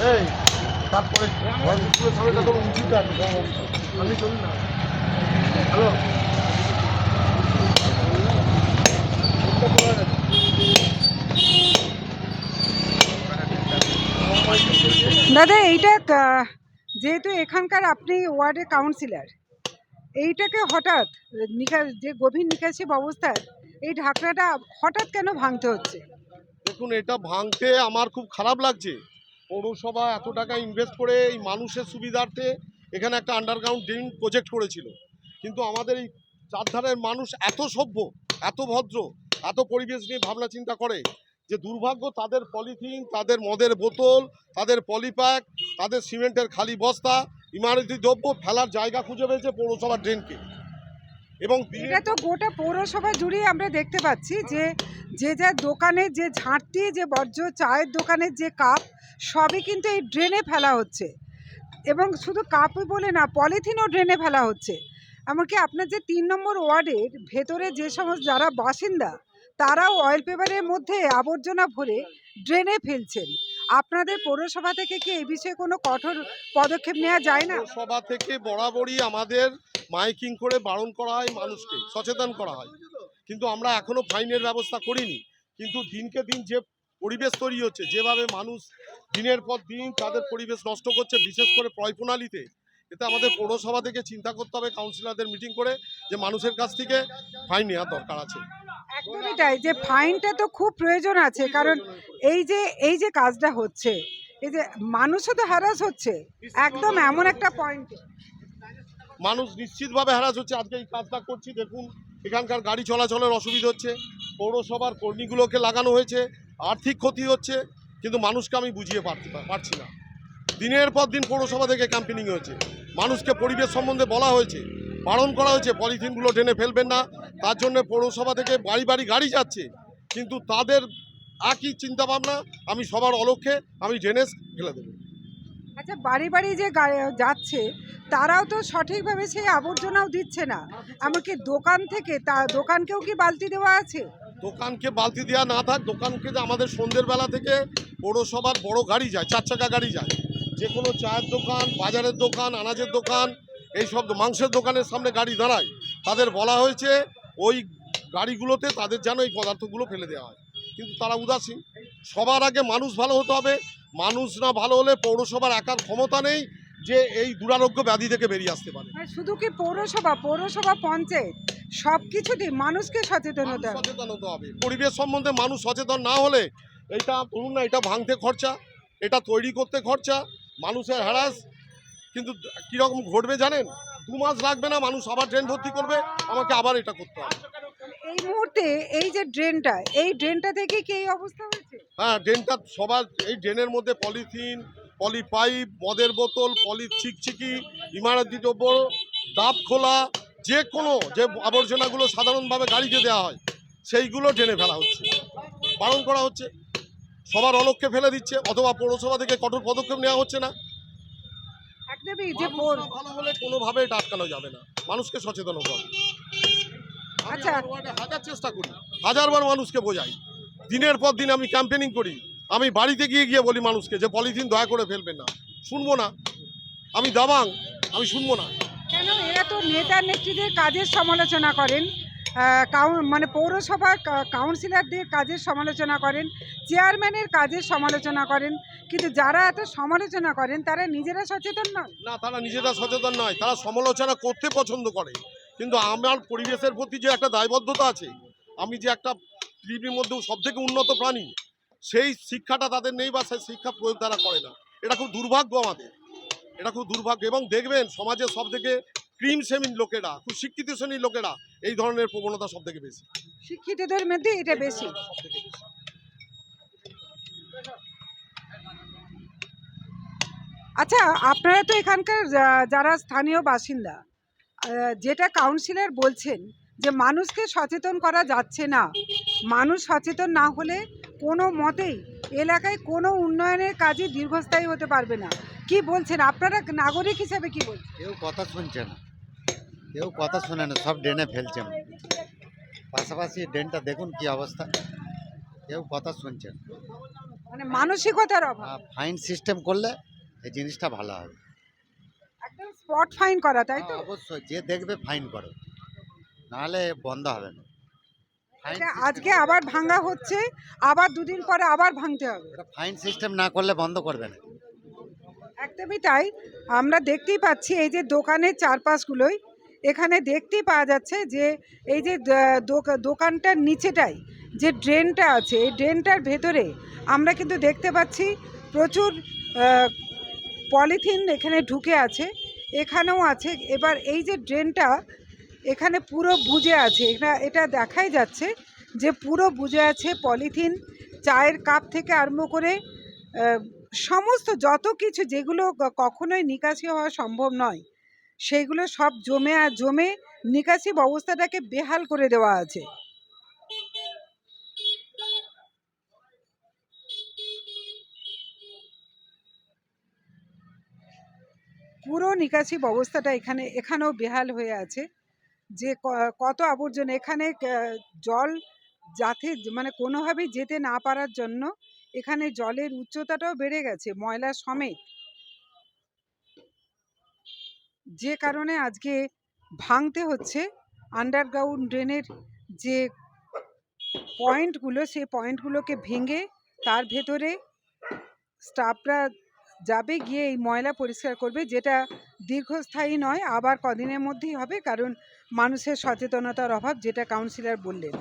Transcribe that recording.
এই তারপরে সামনে আমি না। হ্যালো? দাদা এইটা কা- যেহেতু এখানকার আপনি ওয়ার্ডের কাউন্সিলর এইটাকে হঠাৎ নিকা যে গভীর নিকাশি অবস্থায় এই ঢাকনাটা হঠাৎ কেন ভাঙতে হচ্ছে? দেখুন এটা ভাঙতে আমার খুব খারাপ লাগছে। পৌরসভা এত টাকা ইনভেস্ট করে এই মানুষের সুবিধার্থে এখানে একটা আন্ডারগ্রাউন্ড ড্রেন প্রজেক্ট করেছিল। কিন্তু আমাদের এই চারধারের মানুষ এত সভ্য, এত ভদ্র, এত পরিবেশ নিয়ে ভাবনা চিন্তা করে যে দুর্ভাগ্য তাদের পলিথিন, তাদের মদের বোতল, তাদের পলিপ্যাক তাদের সিমেন্টের খালি বস্তা, ইমারতি দ্রব্য ফেলার জায়গা খুঁজে পেয়েছে পৌরসভার ড্রেনকে এবং এটা তো গোটা পৌরসভা জুড়ে আমরা দেখতে পাচ্ছি যে যে যার দোকানে যে ঝাঁটটি যে বর্জ্য চায়ের দোকানের যে কাপ সবই কিন্তু এই ড্রেনে ফেলা হচ্ছে। এবং শুধু কাপই বলে না পলিথিনও ড্রেনে ফেলা হচ্ছে। এমনকি আপনার যে তিন নম্বর ওয়ার্ডের ভেতরে যে সমস্ত যারা বাসিন্দা তারাও অয়েল পেপারের মধ্যে আবর্জনা ভরে ড্রেনে ফেলছেন। আপনাদের পৌরসভা থেকে কি এই বিষয়ে কোনো কঠোর পদক্ষেপ নেওয়া যায় না? সভা থেকে বরাবরই আমাদের মাইকিং করে বারণ করা হয় মানুষকে, সচেতন করা হয়। কিন্তু আমরা এখনও ফাইনের ব্যবস্থা করিনি। কিন্তু দিনকে দিন যে পরিবেশ তৈরি হচ্ছে, যেভাবে মানুষ দিনের পর দিন তাদের পরিবেশ নষ্ট করছে, বিশেষ করে প্রয় প্রণালীতে এতে আমাদের পৌরসভা থেকে চিন্তা করতে হবে, কাউন্সিলরদের মিটিং করে যে মানুষের কাছ থেকে ফাইন নেওয়ার দরকার আছে। একদমই তাই, যে ফাইনটা তো খুব প্রয়োজন আছে, কারণ এই যে এই যে কাজটা হচ্ছে, এই যে মানুষও তো হ্যারাস হচ্ছে, একদম এমন একটা পয়েন্ট মানুষ নিশ্চিতভাবে হ্যারাস হচ্ছে। আজকে এই কাজটা করছি, দেখুন, এখানকার গাড়ি চলাচলের অসুবিধা হচ্ছে, পৌরসভার কর্মীগুলোকে লাগানো হয়েছে, আর্থিক ক্ষতি হচ্ছে, কিন্তু মানুষকে আমি বুঝিয়ে পারছি না দিনের পর দিন পৌরসভা থেকে ক্যাম্পেনিং হয়েছে। মানুষকে পরিবেশ সম্বন্ধে বলা হয়েছে বারণ করা হয়েছে, পলিথিনগুলো টেনে ফেলবেন না, তার জন্য পৌরসভা থেকে বাড়ি বাড়ি গাড়ি যাচ্ছে, কিন্তু তাদের একই চিন্তাভাবনা, আমি সবার অলক্ষ্যে, আমি ড্রেনেজ ফেলে দেবো। আচ্ছা বাড়ি বাড়ি যে যাচ্ছে, তারাও তো সঠিকভাবে সেই আবর্জনাও দিচ্ছে না। এমনকি দোকান থেকে তা, দোকানকেও কি বালতি দেওয়া আছে? দোকানকে বালতি দেওয়া না থাক, দোকানকে আমাদের সন্ধ্যের বেলা থেকে পৌরসভার বড় গাড়ি যায়, চার চাকা গাড়ি যায়। যে কোনো চায়ের দোকান, বাজারের দোকান, আনাজের দোকান, এই সব মাংসের দোকানের সামনে গাড়ি দাঁড়ায়। তাদের বলা হয়েছে, ওই গাড়িগুলোতে তাদের যেন এই পদার্থগুলো ফেলে দেওয়া হয়। কিন্তু তারা উদাসীন। সবার আগে মানুষ ভালো হতে হবে মানুষ না ভালো হলে পৌরসভার একার ক্ষমতা নেই যে এই দুরারোগ্য ব্যাধি থেকে বেরিয়ে আসতে পারে। শুধু কি পৌরসভা পৌরসভা পঞ্চায়েত সব কিছুতেই মানুষকে সচেতন হতে হবে। সচেতন হতে হবে। পরিবেশ সম্বন্ধে মানুষ সচেতন না হলে এটা ধরুন না এটা ভাঙতে খরচা এটা তৈরি করতে খরচা মানুষের হ্যারাস কিন্তু কীরকম ঘটবে জানেন? দু মাস লাগবে না মানুষ আবার ট্রেন ভর্তি করবে আমাকে আবার এটা করতে হবে। এই মুহূর্তে এই যে ড্রেনটা এই ড্রেনটা থেকে কি এই অবস্থা হয়েছে? হ্যাঁ ড্রেনটা সবার এই ড্রেনের মধ্যে পলিথিন পলি পাইপ মদের বোতল পলি চিকচিকি ইমারতি দ্রব্য ডাব খোলা যে কোনো যে আবর্জনাগুলো সাধারণভাবে গাড়িতে দেওয়া হয় সেইগুলো ড্রেনে ফেলা হচ্ছে। বারণ করা হচ্ছে। সবার অলক্ষ্যে ফেলে দিচ্ছে অথবা পৌরসভা থেকে কঠোর পদক্ষেপ নেওয়া হচ্ছে না। একদমই যে ভালো হলে কোনোভাবে এটা আটকানো যাবে না। মানুষকে সচেতন হতে হবে। আচ্ছা। হাজার চেষ্টা করি হাজারবার মানুষকে বোঝাই। দিনের পর দিন আমি ক্যাম্পেনিং করি আমি বাড়িতে গিয়ে গিয়ে বলি মানুষকে যে পলিথিন দয়া করে ফেলবেন না। শুনব না। আমি দাবাং আমি শুনব না। কেন এরা তো নেতা নেত্রীদের কাজের সমালোচনা করেন? মানে পৌরসভার কাউন্সিলরদের কাজের সমালোচনা করেন চেয়ারম্যানের কাজের সমালোচনা করেন কিন্তু যারা এত সমালোচনা করেন তারা নিজেরা সচেতন নন না তারা নিজেরা সচেতন নয় তারা সমালোচনা করতে পছন্দ করে। কিন্তু আমার পরিবেশের প্রতি যে একটা দায়বদ্ধতা আছে, আমি যে একটা পৃথিবীর মধ্যে সব থেকে উন্নত প্রাণী, সেই শিক্ষাটা তাদের নেই বা সেই শিক্ষা প্রয়োগ তারা করে না। এটা খুব দুর্ভাগ্য আমাদের। এটা খুব দুর্ভাগ্য এবং দেখবেন সমাজের সব থেকে ক্রিম শ্রেণির লোকেরা, খুব শিক্ষিত শ্রেণির লোকেরা এই ধরনের প্রবণতা সব থেকে বেশি। শিক্ষিতদের মধ্যে এটা বেশি। সবথেকে আচ্ছা আপনারা তো এখানকার যারা স্থানীয় বাসিন্দা যেটা কাউন্সিলর বলছেন যে মানুষকে সচেতন করা যাচ্ছে না। মানুষ সচেতন না হলে কোনো মতেই এলাকায় কোনো উন্নয়নের কাজই দীর্ঘস্থায়ী হতে পারবে না। কি বলছেন? আপনারা নাগরিক হিসেবে কি বলছেন? কেউ কথা শুনছে না। কেউ কথা শুনে না সব ড্রেনে ফেলছে। পাশাপাশি ড্রেনটা দেখুন কি অবস্থা। কেউ কথা শুনছে না। মানে মানসিকতার অভাব। ফাইন সিস্টেম করলে এই জিনিসটা ভালো হবে। স্পট ফাইন করা তাই তো? অবশ্যই যে দেখবে ফাইন করো। নাহলে বন্ধ হবে না। এটা আজকে আবার ভাঙা হচ্ছে আবার দুদিন পরে আবার ভাঙতে হবে। ফাইন সিস্টেম না করলে বন্ধ করবে না। একদমই তাই। আমরা দেখতেই পাচ্ছি এই যে দোকানের চারপাশগুলোই এখানে দেখতেই পাওয়া যাচ্ছে যে এই যে দোকানটার নিচেটাই যে ড্রেনটা আছে এই ড্রেনটার ভেতরে আমরা কিন্তু দেখতে পাচ্ছি প্রচুর পলিথিন এখানে ঢুকে আছে। এখানেও আছে। এবার এই যে ড্রেনটা, এখানে পুরো বুজে আছে। এটা এটা দেখাই যাচ্ছে যে পুরো বুজে আছে পলিথিন, চায়ের কাপ থেকে আরম্ভ করে সমস্ত যত কিছু যেগুলো কখনোই নিকাশি হওয়া সম্ভব নয়, সেইগুলো সব জমে জমে নিকাশি ব্যবস্থাটাকে বেহাল করে দেওয়া আছে। পুরো নিকাশি ব্যবস্থাটা এখানে, এখানেও বেহাল হয়ে আছে। যে কত আবর্জনা, এখানে জল যাতে মানে কোনোভাবেই যেতে না পারার জন্য এখানে জলের উচ্চতাটাও বেড়ে গেছে, ময়লা সমেত। যে কারণে আজকে ভাঙতে হচ্ছে আন্ডারগ্রাউন্ড ড্রেনের যে পয়েন্টগুলো সেই পয়েন্টগুলোকে ভেঙে তার ভেতরে স্টাফরা যাবে, গিয়ে এই ময়লা পরিষ্কার করবে, যেটা দীর্ঘস্থায়ী নয়, আবার কদিনের মধ্যেই হবে, কারণ মানুষের সচেতনতার অভাব, যেটা কাউন্সিলর বললেন।